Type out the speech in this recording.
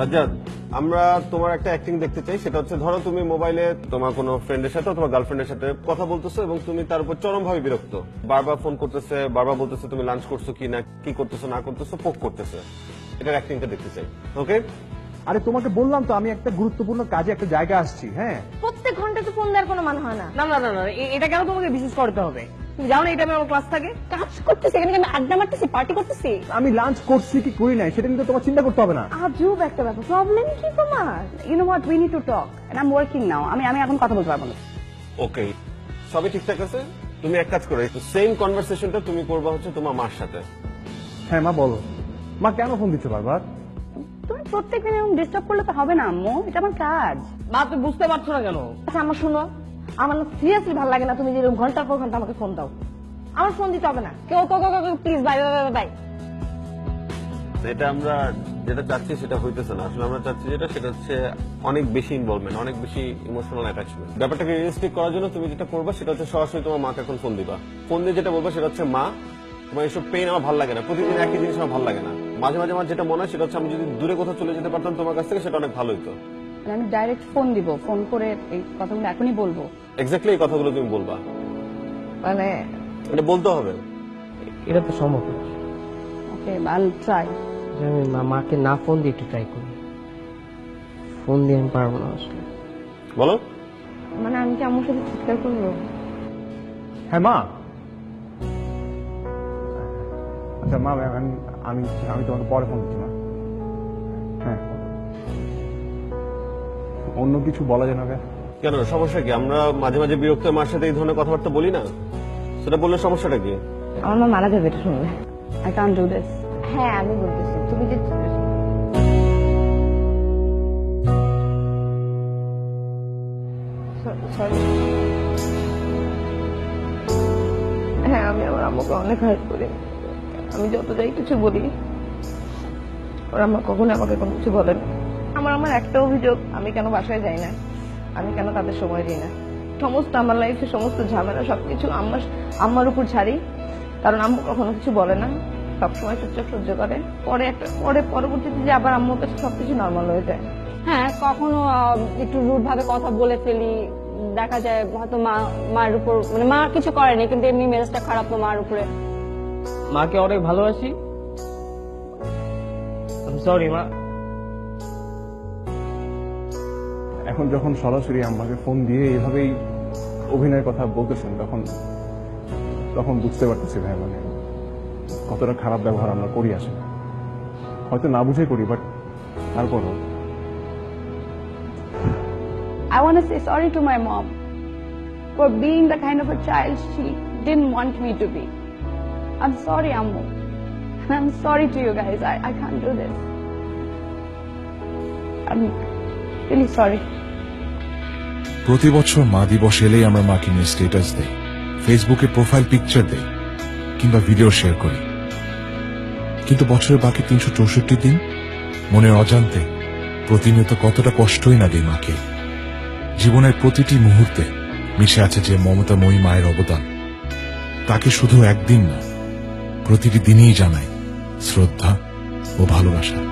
সাজ্জাদ আমরা তোমার একটা অ্যাক্টিং দেখতে চাই সেটা হচ্ছে ধরো তুমি মোবাইলে তোমার কোনো ফ্রেন্ডের সাথে অথবা গার্লফ্রেন্ডের সাথে কথা বলতেছো এবং তুমি তার উপর চরম ভাবে বিরক্ত। বারবার ফোন করতেছে বারবার বলতেছে তুমি লাঞ্চ করছ কি না কি করতেছো না করতেছো পোক করতেছে। এটার অ্যাক্টিংটা দেখতে চাই ওকে আরে তোমাকে বললাম তো আমি একটা গুরুত্বপূর্ণ কাজে একটা জায়গা আসছি হ্যাঁ? প্রত্যেক ঘণ্টা তো ফোন দেওয়ার কোনো মানে হয় না। না না না না এটা কেন তোমাকে বিশেষ করতে হবে? তুমি জানো না এই টাইমে আমার ক্লাস থাকে। কাজ করতেছি এখানে আমি আড্ডা মারতেছি পার্টি করতেছি? আমি লাঞ্চ করছি কি করি নাই সেটা নিয়ে তোমার চিন্তা করতে হবে না। আজব একটা ব্যাপার। প্রবলেম কি তোমার? You know what we need to talk and I am working now আমি আমি এখন কথা বলতে পারব না। ওকে সবই ঠিকঠাক আছে? তুমি এক কাজ করো সেম কনভারসেশনটা তুমি করবা হচ্ছে তোমার মার সাথে। হ্যাঁ মা বলো। মা কেন ফোন দিচ্ছে বারবার? তুমি প্রত্যেকদিন এরকম ডিস্টার্ব করলে তো হবে না আম্মু। এটা আমার কাজ। মা তুমি বুঝতে পারছ না কেন? আচ্ছা আমার শুনো। আমার সিরিয়াসলি ভালো লাগে না, তুমি যেরকম ঘণ্টার পর ঘণ্টা আমাকে ফোন দাও। আমার ফোন দিতে হবে না। কেউ প্লিজ বাই বাই বাই এটা আমরা যেটা চাচ্ছি সেটা হইতেছে না। আসলে আমরা চাচ্ছি যেটা, সেটা হচ্ছে অনেক বেশি ইনভলভমেন্ট অনেক বেশি ইমোশনাল অ্যাটাচমেন্ট ব্যাপারটাকে রিয়েলিস্টিক করার জন্য তুমি যেটা সেটা হচ্ছে সরাসরি তোমার মাকে এখন ফোন দিবা। ফোন দিয়ে যেটা বলবে, সেটা হচ্ছে, মা, তোমার পেইন আমার ভালো লাগে না। প্রতিদিন একই জিনিস আমার ভালো লাগে না। মাঝে মাঝে আমার যেটা মনে হয়, সেটা হচ্ছে আমি যদি দূরে কোথাও চলে যেতে পারতাম তোমার কাছ থেকে, সেটা অনেক ভালো হতো মানে আমি ডাইরেক্ট ফোন দিব ফোন করে এই কথাগুলো এখনই বলব। এক্স্যাক্টলি এই কথাগুলো তুমি বলবা। মানে এটা বলতে হবে। এটা তো সম্ভব না। ওকে আই ট্রাই আমি মা- মাকে না ফোন দিয়ে একটু ট্রাই করি। ফোন দিয়ে আমি পারব না আসলে। বলো। মানে আমি কি আমার সাথে চিৎকার করব? হ্যাঁ মা। আচ্ছা মা আমি আমি আমি তোমাকে পরে ফোন দিচ্ছি মা। অন্য কিছু বলা যায় না? কেন? সমস্যা কি? আমরা মাঝে মাঝে বিরক্ত মার সাথে এই ধরনের কথাবার্তা বলি না? সেটা বললে সমস্যাটা কি? আমার মা মারা যাবে এটা শুনলে আই কান্ট ডু দিস হ্যাঁ আমি বলতেছি। তুমি যে হ্যাঁ আমি আমার আম্মুকে অনেক হেল্প করি। আমি যত যাই কিছু বলি ওর আম্মা কখনো আমাকে কোনো কিছু বলে না। আমার আমার একটা অভিযোগ আমি কেন বাসায় যাই না? আমি কেন তাদের সময় দিই না? সমস্ত আমার লাইফে সমস্ত ঝামেলা সবকিছু আমার আম্মার উপর ছাড়ি। কারণ আম্মু কখনো কিছু বলে না। সবসময় চুপচাপ সহ্য করে। পরে একটা পরে পরবর্তীতে যে আবার আম্মুর কাছে সবকিছু নর্মাল হয়ে যায়। হ্যাঁ কখনো একটু রুড ভাবে কথা বলে ফেলি। দেখা যায় হয়তো মা মার উপর মানে মা কিছু করেনি কিন্তু এমনি মেজাজটা খারাপ তো মার উপরে। মাকে অনেক ভালোবাসি। সরি মা। এখন যখন সরাসরি আমাকে ফোন দিয়ে এভাবেই অভিনয়ের কথা বলতেছেন তখন তখন বুঝতে পারতেছি ভাই মানে কতটা খারাপ ব্যবহার আমরা করি আসলে হয়তো না বুঝে করি বাট তারপরও I want to say sorry to my mom for being the kind of a child she didn't want me to be. I'm sorry, Ammu. And I'm sorry to you guys. I, I can't do this. I'm really sorry. প্রতি বছর মা দিবস এলেই আমরা মাকে নিয়ে status দেই ফেসবুকে প্রোফাইল পিকচার দেই, কিংবা ভিডিও শেয়ার করি। কিন্তু বছরের বাকি তিনশো চৌষট্টি দিন মনের অজান্তে প্রতিনিয়ত কতটা কষ্টই না দেই মাকে। জীবনের প্রতিটি মুহূর্তে মিশে আছে যে মমতাময়ী মায়ের অবদান। তাকে শুধু একদিন না, প্রতিটি দিনেই জানাই শ্রদ্ধা ও ভালোবাসা।